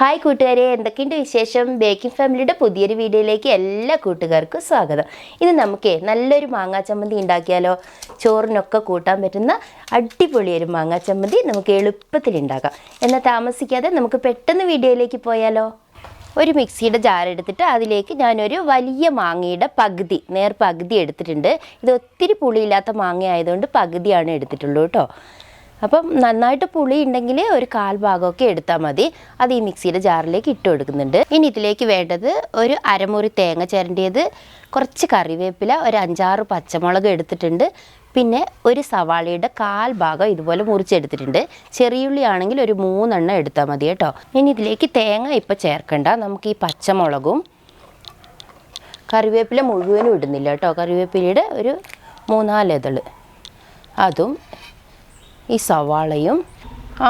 Hi കൂട്ടുകാരെ. എന്തൊക്കെയുണ്ട് വിശേഷം? ബേക്കിംഗ് ഫാമിലിയുടെ പുതിയൊരു വീഡിയോയിലേക്ക് എല്ലാ കൂട്ടുകാർക്കും സ്വാഗതം. ഇന്ന് നമുക്കേ നല്ലൊരു മാങ്ങാ ചമ്മന്തി ഉണ്ടാക്കിയാലോ? ചോറിനൊക്കെ കൂട്ടാൻ പറ്റുന്ന അടിപൊളിയൊരു മാങ്ങാ ചമ്മന്തി നമുക്ക് എളുപ്പത്തിൽ ഉണ്ടാക്കാം. എന്നാൽ താമസിക്കാതെ നമുക്ക് പെട്ടെന്ന് വീഡിയോയിലേക്ക് പോയാലോ? ഒരു മിക്സിയുടെ ജാർ എടുത്തിട്ട് അതിലേക്ക് ഞാനൊരു വലിയ മാങ്ങയുടെ പകുതി നേർ പകുതി എടുത്തിട്ടുണ്ട്. ഇത് ഒത്തിരി പുളിയില്ലാത്ത മാങ്ങ ആയതുകൊണ്ട് പകുതിയാണ് എടുത്തിട്ടുള്ളൂ കേട്ടോ. അപ്പം നന്നായിട്ട് പുളി ഉണ്ടെങ്കിൽ ഒരു കാൽ ഭാഗമൊക്കെ എടുത്താൽ മതി. അത് ഈ മിക്സിയുടെ ജാറിലേക്ക് ഇട്ട് കൊടുക്കുന്നുണ്ട്. ഇനി ഇതിലേക്ക് വേണ്ടത് ഒരു അരമുറി തേങ്ങ ചിരണ്ടിയത് കുറച്ച് കറിവേപ്പില ഒരു അഞ്ചാറ് പച്ചമുളക് എടുത്തിട്ടുണ്ട്. പിന്നെ ഒരു സവാളയുടെ കാൽ ഭാഗം ഇതുപോലെ മുറിച്ചെടുത്തിട്ടുണ്ട്. ചെറിയുള്ളി ആണെങ്കിൽ ഒരു മൂന്നെണ്ണം എടുത്താൽ മതി കേട്ടോ. ഇനി ഇതിലേക്ക് തേങ്ങ ഇപ്പം ചേർക്കണ്ട. നമുക്ക് ഈ പച്ചമുളകും കറിവേപ്പില മുഴുവനും ഇടുന്നില്ല കേട്ടോ. കറിവേപ്പിലയുടെ ഒരു മൂന്നാൽ ഇതൾ. അതും ഈ സവാളയും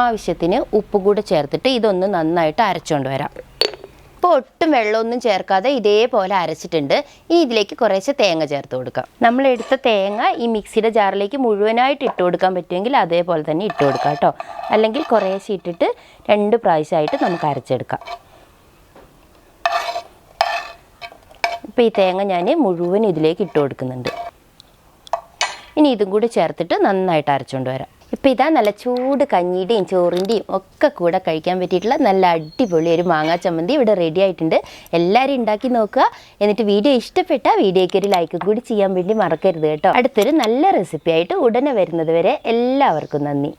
ആവശ്യത്തിന് ഉപ്പ് കൂടെ ചേർത്തിട്ട് ഇതൊന്ന് നന്നായിട്ട് അരച്ചുകൊണ്ട് വരാം. ഇപ്പോൾ ഒട്ടും വെള്ളമൊന്നും ചേർക്കാതെ ഇതേപോലെ അരച്ചിട്ടുണ്ട്. ഇനി ഇതിലേക്ക് കുറേശ്ശെ തേങ്ങ ചേർത്ത് കൊടുക്കാം. നമ്മൾ എടുത്ത തേങ്ങ ഈ മിക്സിയുടെ ജാറിലേക്ക് മുഴുവനായിട്ട് ഇട്ട് കൊടുക്കാൻ പറ്റുമെങ്കിൽ അതേപോലെ തന്നെ ഇട്ട് കൊടുക്കാം കേട്ടോ. അല്ലെങ്കിൽ കുറേശ്ശെ ഇട്ടിട്ട് രണ്ട് പ്രാവശ്യമായിട്ട് നമുക്ക് അരച്ചെടുക്കാം. ഇപ്പോൾ ഈ തേങ്ങ ഞാൻ മുഴുവൻ ഇതിലേക്ക് ഇട്ട് കൊടുക്കുന്നുണ്ട്. ഇനി ഇതും കൂടി ചേർത്തിട്ട് നന്നായിട്ട് അരച്ചുകൊണ്ട് വരാം. ഇപ്പം ഇതാ നല്ല ചൂട് കഞ്ഞിയുടെയും ചോറിന്റെയും ഒക്കെ കൂടെ കഴിക്കാൻ പറ്റിയിട്ടുള്ള നല്ല അടിപൊളി ഒരു മാങ്ങാ ചമ്മന്തി ഇവിടെ റെഡി ആയിട്ടുണ്ട്. എല്ലാവരും ഉണ്ടാക്കി നോക്കുക. എന്നിട്ട് വീഡിയോ ഇഷ്ടപ്പെട്ടാൽ വീഡിയോയ്ക്ക് ഒരു ലൈക്ക് കൂടി ചെയ്യാൻ വേണ്ടി മറക്കരുത് കേട്ടോ. അടുത്തൊരു നല്ല റെസിപ്പി ആയിട്ട് ഉടനെ വരുന്നത് വരെ എല്ലാവർക്കും നന്ദി.